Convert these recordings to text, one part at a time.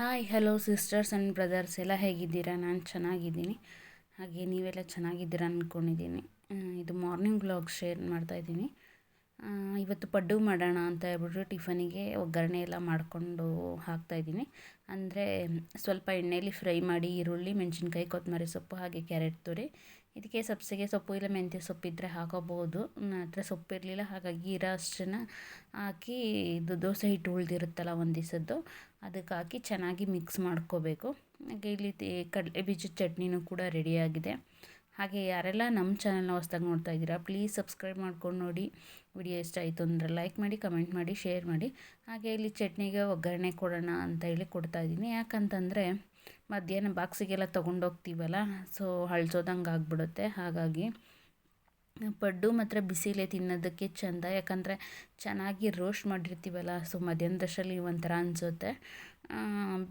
Hi hello sisters and brothers ಎಲ್ಲ ಹೇಗಿದ್ದೀರಾ? ನಾನು ಚೆನ್ನಾಗಿದ್ದೀನಿ. ಹಾಗೆ ನೀವೆಲ್ಲ ಚೆನ್ನಾಗಿದ್ದೀರಾ ಅಂದ್ಕೊಂಡಿದ್ದೀನಿ ಇದು ಮಾರ್ನಿಂಗ್ ವ್ಲಾಗ್ ಶೇರ್ ಮಾಡ್ತಾಯಿದ್ದೀನಿ ಇವತ್ತು ಪಡ್ಡು ಮಾಡೋಣ ಅಂತ ಹೇಳ್ಬಿಟ್ಟು ಟಿಫನಿಗೆ ಒಗ್ಗರಣೆ ಎಲ್ಲ ಮಾಡಿಕೊಂಡು ಹಾಕ್ತಾಯಿದ್ದೀನಿ ಅಂದರೆ ಸ್ವಲ್ಪ ಎಣ್ಣೆಯಲ್ಲಿ ಫ್ರೈ ಮಾಡಿ ಈರುಳ್ಳಿ, ಮೆಣಸಿನ್ಕಾಯಿ ಕೊತ್ತಂಬರಿ ಸೊಪ್ಪು ಹಾಗೆ ಕ್ಯಾರೆಟ್ ತುರಿ. ಇದಕ್ಕೆ ಸಬ್ಸಿಗೆ ಸೊಪ್ಪು ಇಲ್ಲ, ಮೆಂತ್ಯ ಸೊಪ್ಪಿದ್ದರೆ ಹಾಕೋಬೋದು. ನನ್ನ ಹತ್ರ ಸೊಪ್ಪು ಇರಲಿಲ್ಲ, ಹಾಗಾಗಿ ಇರೋ ಅಷ್ಟನ್ನು ಹಾಕಿ ಇದು ದೋಸೆ ಹಿಟ್ಟು ಉಳಿದಿರುತ್ತಲ್ಲ ಒಂದು ದಿವಸದ್ದು, ಅದಕ್ಕೆ ಹಾಕಿ ಚೆನ್ನಾಗಿ ಮಿಕ್ಸ್ ಮಾಡ್ಕೋಬೇಕು. ಹಾಗೆ ಇಲ್ಲಿ ಕಡಲೆ ಬೀಜದ ಚಟ್ನಿನೂ ಕೂಡ ರೆಡಿಯಾಗಿದೆ ಹಾಗೆ ಯಾರೆಲ್ಲ ನಮ್ಮ ಚಾನಲ್ನ ಹೊಸ್ದಾಗಿ ನೋಡ್ತಾ ಇದ್ದೀರಾ ಪ್ಲೀಸ್ ಸಬ್ಸ್ಕ್ರೈಬ್ ಮಾಡ್ಕೊಂಡು ನೋಡಿ. ವಿಡಿಯೋ ಇಷ್ಟ ಆಯಿತು ಅಂದರೆ ಲೈಕ್ ಮಾಡಿ ಕಮೆಂಟ್ ಮಾಡಿ ಶೇರ್ ಮಾಡಿ. ಹಾಗೆ ಇಲ್ಲಿ ಚಟ್ನಿಗೆ ಒಗ್ಗರಣೆ ಕೊಡೋಣ ಅಂತ ಹೇಳಿ ಕೊಡ್ತಾಯಿದ್ದೀನಿ ಯಾಕಂತಂದರೆ ಮಧ್ಯಾಹ್ನ ಬಾಕ್ಸಿಗೆಲ್ಲ ತೊಗೊಂಡೋಗ್ತೀವಲ್ಲ? ಸೊ ಹಳ್ಸೋದಂಗೆ ಆಗಿಬಿಡುತ್ತೆ. ಹಾಗಾಗಿ ಪಡ್ಡು ಮಾತ್ರ ಬಿಸಿಲೇ ತಿನ್ನೋದಕ್ಕೆ ಚೆಂದ. ಯಾಕಂದರೆ ಚೆನ್ನಾಗಿ ರೋಸ್ಟ್ ಮಾಡಿರ್ತೀವಲ್ಲ ಸೊ ಮಧ್ಯಾಹ್ನದಷ್ಟರಲ್ಲಿ ಒಂಥರ ಅನಿಸುತ್ತೆ.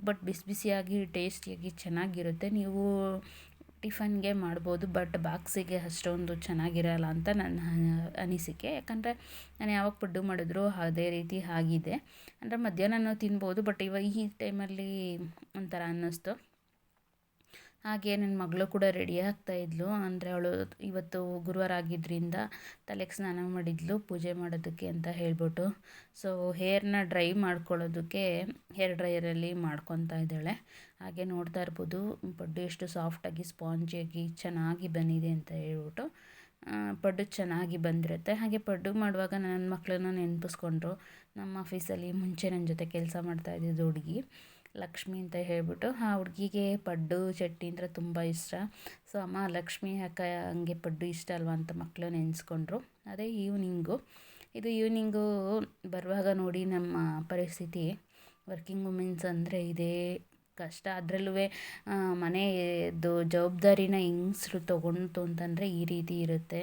ಬಟ್ ಬಿಸಿ ಬಿಸಿಯಾಗಿ ಟೇಸ್ಟಿಯಾಗಿ ಚೆನ್ನಾಗಿರುತ್ತೆ. ನೀವು ಟಿಫನ್ಗೆ ಮಾಡ್ಬೋದು ಬಟ್ ಬಾಕ್ಸಿಗೆ ಅಷ್ಟೊಂದು ಚೆನ್ನಾಗಿರಲ್ಲ ಅಂತ ನನ್ನ ಅನಿಸಿಕೆ. ಯಾಕಂದರೆ ನಾನು ಯಾವಾಗ ಪಡ್ಡು ಮಾಡಿದ್ರು ಅದೇ ರೀತಿ ಆಗಿದೆ. ಅಂದರೆ ಮಧ್ಯಾಹ್ನನೂ ತಿನ್ಬೋದು ಬಟ್ ಇವಾಗ ಈ ಟೈಮಲ್ಲಿ ಒಂಥರ ಅನ್ನಿಸ್ತು. ಹಾಗೆ ನನ್ನ ಮಗಳು ಕೂಡ ರೆಡಿ ಆಗ್ತಾ ಇದ್ಲು. ಅಂದರೆ ಅವಳು ಇವತ್ತು ಗುರುವಾರ ಆಗಿದ್ದರಿಂದ ತಲೆಗೆ ಸ್ನಾನ ಮಾಡಿದ್ಲು, ಪೂಜೆ ಮಾಡೋದಕ್ಕೆ ಅಂತ ಹೇಳ್ಬಿಟ್ಟು. ಸೊ ಹೇರ್ನ ಡ್ರೈ ಮಾಡ್ಕೊಳ್ಳೋದಕ್ಕೆ ಹೇರ್ ಡ್ರೈಯರಲ್ಲಿ ಮಾಡ್ಕೊತಾ ಇದ್ದಾಳೆ. ಹಾಗೆ ನೋಡ್ತಾ ಇರ್ಬೋದು ಪಡ್ಡು ಎಷ್ಟು ಸಾಫ್ಟಾಗಿ ಸ್ಪಾಂಜಿಯಾಗಿ ಚೆನ್ನಾಗಿ ಬಂದಿದೆ ಅಂತ ಹೇಳ್ಬಿಟ್ಟು. ಪಡ್ಡು ಚೆನ್ನಾಗಿ ಬಂದಿರುತ್ತೆ. ಹಾಗೆ ಪಡ್ಡು ಮಾಡುವಾಗ ನನ್ನ ಮಕ್ಕಳನ್ನ ನೆನಪಿಸ್ಕೊಂಡ್ರು. ನಮ್ಮ ಆಫೀಸಲ್ಲಿ ಮುಂಚೆ ನನ್ನ ಜೊತೆ ಕೆಲಸ ಮಾಡ್ತಾ ಇದ್ದಿದ್ದು ಹುಡುಗಿ. ಲಕ್ಷ್ಮಿ ಅಂತ ಹೇಳ್ಬಿಟ್ಟು, ಆ ಹುಡುಗಿಗೆ ಪಡ್ಡು, ಚಟ್ನಿ ಅಂದರೆ ತುಂಬ ಇಷ್ಟ. ಸೊ, ಅಮ್ಮ, ಲಕ್ಷ್ಮಿ ಅಕ್ಕ ಹಂಗೆ ಪಡ್ಡು ಇಷ್ಟ ಅಲ್ವಾ ಅಂತ ಮಕ್ಕಳು ನೆನೆಸ್ಕೊಂಡ್ರು. ಅದೇ ಈವ್ನಿಂಗು ಇದು ಈವ್ನಿಂಗು ಬರುವಾಗ ನೋಡಿ ನಮ್ಮ ಪರಿಸ್ಥಿತಿ. ವರ್ಕಿಂಗ್ ವುಮೆನ್ಸ್ ಅಂದರೆ ಇದೇ ಕಷ್ಟ. ಅದರಲ್ಲೂ ಮನೆಯದು ಜವಾಬ್ದಾರಿನ ಹೆಂಗಸ್ರು ತೊಗೊಂತು ಅಂತಂದರೆ ಈ ರೀತಿ ಇರುತ್ತೆ.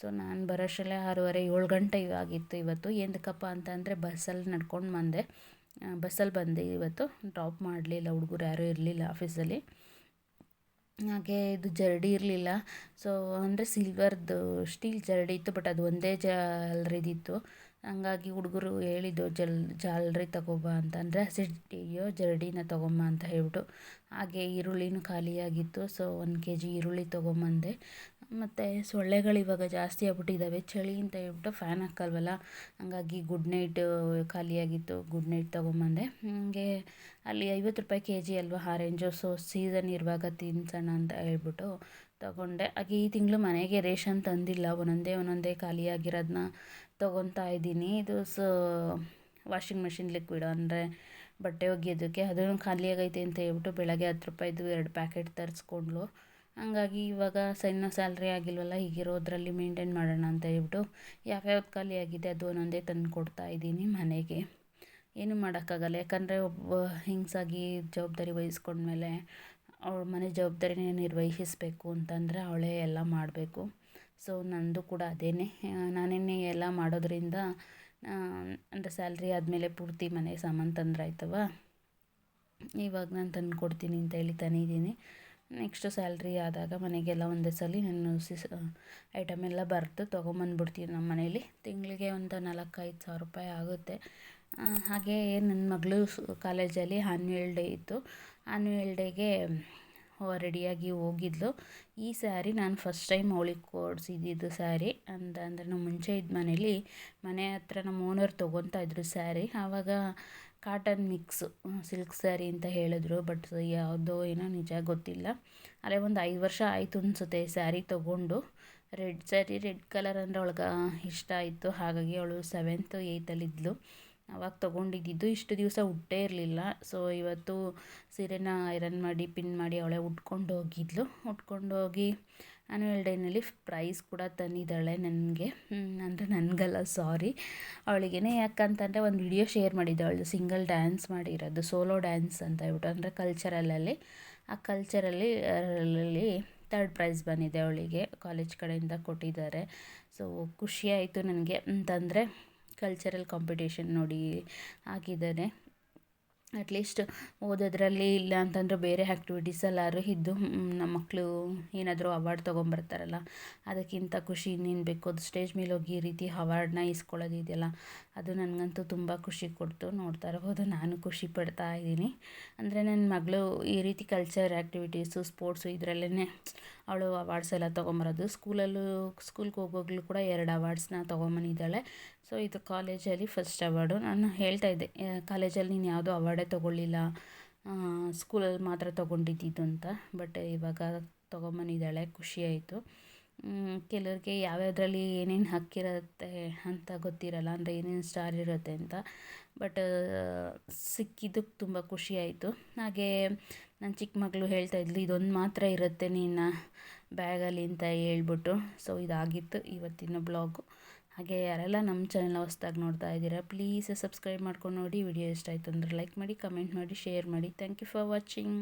ಸೊ, ನಾನು ಬರೋಷ್ಟರಲ್ಲೇ ಆರೂವರೆ ಏಳು ಗಂಟೆ ಆಗಿತ್ತು ಇವತ್ತು. ಎಂದಕ್ಕಪ್ಪ ಅಂತಂದರೆ ಬಸ್ಸಲ್ಲಿ ನಡ್ಕೊಂಡು ಬಂದೆ. ಬಸ್ಸಲ್ಲಿ ಬಂದೆ ಇವತ್ತು. ಡ್ರಾಪ್ ಮಾಡಲಿಲ್ಲ, ಹುಡುಗರು ಯಾರೂ ಇರಲಿಲ್ಲ ಆಫೀಸಲ್ಲಿ. ಹಾಗೆ ಇದು ಜರಡಿ ಇರಲಿಲ್ಲ. ಸೊ ಅಂದರೆ ಸಿಲ್ವರ್ದು ಸ್ಟೀಲ್ ಜರಡಿ ಇತ್ತು ಬಟ್ ಅದು ಒಂದೇ ಜಾಲ್ರಿದಿತ್ತು ಹಂಗಾಗಿ ಹುಡುಗರು ಹೇಳಿದ್ದು, ಜಲ್, ಜಾಲರಿ ತಗೋಬಾ ಅಂತ. ಅಂದರೆ ಹಸಿಟ್ಟಿಯೋ ಜರಡಿನ ತೊಗೊಂಬ ಅಂತ ಹೇಳ್ಬಿಟ್ಟು. ಹಾಗೆ ಈರುಳ್ಳಿನೂ ಖಾಲಿಯಾಗಿತ್ತು. ಸೊ ಒಂದು ಕೆ ಜಿ ಈರುಳ್ಳಿ ತೊಗೊಂಬಂದೆ. ಮತ್ತು ಸೊಳ್ಳೆಗಳು ಇವಾಗ ಜಾಸ್ತಿ ಆಗ್ಬಿಟ್ಟಿದ್ದಾವೆ. ಚಳಿ ಅಂತ ಹೇಳ್ಬಿಟ್ಟು ಫ್ಯಾನ್ ಹಾಕಲ್ವಲ್ಲ? ಹಂಗಾಗಿ ಗುಡ್ ನೈಟ್ ಖಾಲಿಯಾಗಿತ್ತು ಗುಡ್ ನೈಟ್ ತೊಗೊಂಬಂದೆ. ಹಾಗೆ ಅಲ್ಲಿ ಐವತ್ತು ರೂಪಾಯಿ ಕೆ ಜಿ ಅಲ್ವಾ ಆರೆಂಜು ಸೊ ಸೀಸನ್ ಇರುವಾಗ ತಿನ್ಸೋಣ ಅಂತ ಹೇಳ್ಬಿಟ್ಟು ತೊಗೊಂಡೆ. ಹಾಗೆ ಈ ತಿಂಗಳು ಮನೆಗೆ ರೇಷನ್ ತಂದಿಲ್ಲ. ಒಂದೊಂದೇ ಒಂದೊಂದೇ ಖಾಲಿಯಾಗಿರೋದನ್ನ ತೊಗೊತಾ ಇದ್ದೀನಿ. ಇದು ಸೊ ವಾಷಿಂಗ್ ಮೆಷಿನ್ ಲಿಕ್ವಿಡ್ ಅಂದರೆ ಬಟ್ಟೆ ಒಗೆಯೋದಕ್ಕೆ. ಅದನ್ನು ಖಾಲಿಯಾಗೈತೆ ಅಂತ ಹೇಳ್ಬಿಟ್ಟು ಬೆಳಗ್ಗೆ ಹತ್ತು ರೂಪಾಯಿದು ಎರಡು ಪ್ಯಾಕೆಟ್ ತರಿಸ್ಕೊಂಡ್ಳು. ಹಂಗಾಗಿ ಇವಾಗ ಸಣ್ಣ ಸ್ಯಾಲ್ರಿ ಆಗಿಲ್ವಲ್ಲ, ಹೀಗಿರೋದ್ರಲ್ಲಿ ಮೇಂಟೈನ್ ಮಾಡೋಣ ಅಂತ ಹೇಳ್ಬಿಟ್ಟು ಯಾವ್ಯಾವ್ದು ಆಗಿದೆ ಅದು ಒಂದೊಂದೇ ತಂದು ಕೊಡ್ತಾ ಇದ್ದೀನಿ ಮನೆಗೆ. ಏನು ಮಾಡೋಕ್ಕಾಗಲ್ಲ, ಯಾಕಂದರೆ ಒಬ್ಬ ಹೆಂಗಸಾಗಿ ಜವಾಬ್ದಾರಿ ವಹಿಸ್ಕೊಂಡ್ಮೇಲೆ ಅವ್ಳ ಮನೆ ಜವಾಬ್ದಾರಿನೇ ನಿರ್ವಹಿಸಬೇಕು ಅಂತಂದರೆ ಅವಳೇ ಎಲ್ಲ ಮಾಡಬೇಕು. ಸೊ, ನಂದು ಕೂಡ ಅದೇ ನಾನೇನೆ ಎಲ್ಲ ಮಾಡೋದ್ರಿಂದ ಅಂದರೆ ಸ್ಯಾಲ್ರಿ ಆದಮೇಲೆ ಪೂರ್ತಿ ಮನೆ ಸಾಮಾನು ತಂದ್ರೆ ಆಯ್ತವ ಇವಾಗ ನಾನು ತಂದು ಕೊಡ್ತೀನಿ ಅಂತ ಹೇಳಿ ತಂದಿದ್ದೀನಿ ನೆಕ್ಸ್ಟ್ ಸ್ಯಾಲ್ರಿ ಆದಾಗ ಮನೆಗೆಲ್ಲ ಒಂದೇ ಸಲ ನಾನು ಸಿಸ್ ಐಟಮ್ ಎಲ್ಲ ಬರೆದು ತೊಗೊಂಬಂದ್ಬಿಡ್ತೀನಿ ನಮ್ಮ ಮನೇಲಿ ತಿಂಗಳಿಗೆ ಒಂದು ನಾಲ್ಕೈದು ಸಾವಿರ ರೂಪಾಯಿ ಆಗುತ್ತೆ. ಹಾಗೆ ನನ್ನ ಮಗಳು ಕಾಲೇಜಲ್ಲಿ ಆನ್ಯುಯಲ್ ಡೇ ಇತ್ತು. ಆನ್ಯುಯಲ್ ಡೇಗೆ ರೆಡಿಯಾಗಿ ಹೋಗಿದ್ಲು. ಈ ಸ್ಯಾರಿ ನಾನು ಫಸ್ಟ್ ಟೈಮ್ ಅವಳಿಗೆ ಕೊಡಿಸಿದ್ದು ಸ್ಯಾರಿ. ಅಂತ ಅಂದರೆ ನಾವು ಮುಂಚೆ ಇದ್ದ ಮನೇಲಿ ಮನೆ ಹತ್ರ ನಮ್ಮ ಓನರ್ ತೊಗೊತಾ ಇದ್ರು ಸ್ಯಾರಿ. ಆವಾಗ ಕಾಟನ್ ಮಿಕ್ಸು ಸಿಲ್ಕ್ ಸ್ಯಾರಿ ಅಂತ ಹೇಳಿದ್ರು, ಬಟ್ ಯಾವುದೋ ಏನೋ ನಿಜ ಗೊತ್ತಿಲ್ಲ. ಅಲ್ಲೇ ಒಂದು ಐದು ವರ್ಷ ಆಯಿತು ಅನಿಸುತ್ತೆ ಸ್ಯಾರಿ ತೊಗೊಂಡು. ರೆಡ್ ಸ್ಯಾರಿ ರೆಡ್ ಕಲರ್ ಅಂದರೆ ಅವಳಿಗೆ ಇಷ್ಟ ಆಯಿತು. ಹಾಗಾಗಿ ಅವಳು ಸೆವೆಂತು ಏಯ್ತಲ್ಲಿದ್ದಳು ಅವಾಗ ತೊಗೊಂಡಿದ್ದಿದ್ದು. ಇಷ್ಟು ದಿವಸ ಉಟ್ಟೇ ಇರಲಿಲ್ಲ. ಸೊ ಇವತ್ತು ಸೀರೆನ ಐರನ್ ಮಾಡಿ ಪಿನ್ ಮಾಡಿ ಅವಳೇ ಉಟ್ಕೊಂಡು ಹೋಗಿದ್ಲು. ಉಟ್ಕೊಂಡು ಹೋಗಿ ಆ್ಯನ್ಯುವಲ್ ಡೇನಲ್ಲಿ ಪ್ರೈಸ್ ಕೂಡ ತಂದಿದ್ದಾಳೆ ನನಗೆ. ಅಂದರೆ ನನಗಲ್ಲ ಸಾರಿ ಅವಳಿಗೇನೆ ಯಾಕಂತಂದರೆ ಒಂದು ವಿಡಿಯೋ ಶೇರ್ ಮಾಡಿದ್ದೆ ಅವಳು ಸಿಂಗಲ್ ಡ್ಯಾನ್ಸ್ ಮಾಡಿರೋದು ಸೋಲೋ ಡ್ಯಾನ್ಸ್ ಅಂತ ಹೇಳ್ಬಿಟ್ಟು, ಅಂದರೆ ಕಲ್ಚರಲಲ್ಲಿ ಆ ಕಲ್ಚರಲ್ಲಿ ತರ್ಡ್ ಪ್ರೈಸ್ ಬಂದಿದೆ ಅವಳಿಗೆ ಕಾಲೇಜ್ ಕಡೆಯಿಂದ ಕೊಟ್ಟಿದ್ದಾರೆ. ಸೊ ಖುಷಿಯಾಯಿತು ನನಗೆ. ಅಂತಂದರೆ ಕಲ್ಚರಲ್ ಕಾಂಪಿಟೇಷನ್ ನೋಡಿ ಹಾಕಿದ್ದಾನೆ ಅಟ್ಲೀಸ್ಟ್ ಓದೋದ್ರಲ್ಲಿ ಇಲ್ಲ ಅಂತಂದರೆ ಬೇರೆ ಆ್ಯಕ್ಟಿವಿಟೀಸಲ್ಲಾದ್ರು ಇದ್ದು ನಮ್ಮ ಮಕ್ಕಳು ಏನಾದರೂ ಅವಾರ್ಡ್ ತೊಗೊಂಬರ್ತಾರಲ್ಲ, ಅದಕ್ಕಿಂತ ಖುಷಿ ಇನ್ನೇನು ಬೇಕು? ಅದು ಸ್ಟೇಜ್ ಮೇಲೆ ಹೋಗಿ ಈ ರೀತಿ ಅವಾರ್ಡ್ನ ಇಸ್ಕೊಳ್ಳೋದು ಇದೆಯಲ್ಲ ಅದು ನನಗಂತೂ ತುಂಬ ಖುಷಿ ಕೊಡ್ತು ನೋಡ್ತಾ ಇರ್ಬೋದು. ನಾನು ಖುಷಿ ಪಡ್ತಾ ಇದ್ದೀನಿ. ಅಂದರೆ ನನ್ನ ಮಗಳು ಈ ರೀತಿ ಕಲ್ಚರ್ ಆ್ಯಕ್ಟಿವಿಟೀಸು ಸ್ಪೋರ್ಟ್ಸು ಇದರಲ್ಲೇ ಅವಳು ಅವಾರ್ಡ್ಸ್ ಎಲ್ಲ ತೊಗೊಂಬರೋದು. ಸ್ಕೂಲಲ್ಲೂ ಸ್ಕೂಲ್ಗೆ ಹೋಗೋಗ್ಲೂ ಕೂಡ ಎರಡು ಅವಾರ್ಡ್ಸ್ನ ತೊಗೊಂಬಂದಿದ್ದಾಳೆ. ಸೊ ಇದು ಕಾಲೇಜಲ್ಲಿ ಫಸ್ಟ್ ಅವಾರ್ಡು ನಾನು ಹೇಳ್ತಾ ಇದ್ದೆ ಕಾಲೇಜಲ್ಲಿ ನೀನು ಯಾವುದೂ ಅವಾರ್ಡೇ ತೊಗೊಳ್ಳಿಲ್ಲ. ಸ್ಕೂಲಲ್ಲಿ ಮಾತ್ರ ತೊಗೊಂಡಿದ್ದಿದ್ದು ಅಂತ. ಬಟ್ ಇವಾಗ ತೊಗೊಂಬಂದಿದ್ದಾಳೆ, ಖುಷಿ ಆಯಿತು. ಕೆಲವ್ರಿಗೆ ಯಾವ್ಯಾವುದ್ರಲ್ಲಿ ಏನೇನು ಹಕ್ಕಿರುತ್ತೆ ಅಂತ ಗೊತ್ತಿರಲ್ಲ, ಅಂದರೆ ಏನೇನು ಸ್ಟಾರ್ ಇರುತ್ತೆ ಅಂತ. ಬಟ್ ಸಿಕ್ಕಿದ್ದಕ್ಕೆ ತುಂಬ ಖುಷಿ ಆಯಿತು. ಹಾಗೇ ನನ್ನ ಚಿಕ್ಕ ಮಗಳು ಹೇಳ್ತಾ ಇದ್ಲು, ಇದೊಂದು ಮಾತ್ರ ಇರುತ್ತೆ ನಿನ್ನ ಬ್ಯಾಗಲ್ಲಿ ಅಂತ ಹೇಳ್ಬಿಟ್ಟು. ಸೊ ಇದಾಗಿತ್ತು ಇವತ್ತಿನ ಬ್ಲಾಗು ಹಾಗೆ ಯಾರೆಲ್ಲ ನಮ್ಮ ಚಾನೆಲ್ ಹೊಸ್ದಾಗಿ ನೋಡ್ತಾ ಇದ್ದೀರಾ ಪ್ಲೀಸ್ ಸಬ್ಸ್ಕ್ರೈಬ್ ಮಾಡ್ಕೊಂಡು ನೋಡಿ. ವಿಡಿಯೋ ಇಷ್ಟ ಆಯಿತು ಅಂದರೆ ಲೈಕ್ ಮಾಡಿ ಕಮೆಂಟ್ ಮಾಡಿ ಶೇರ್ ಮಾಡಿ. Thank you for watching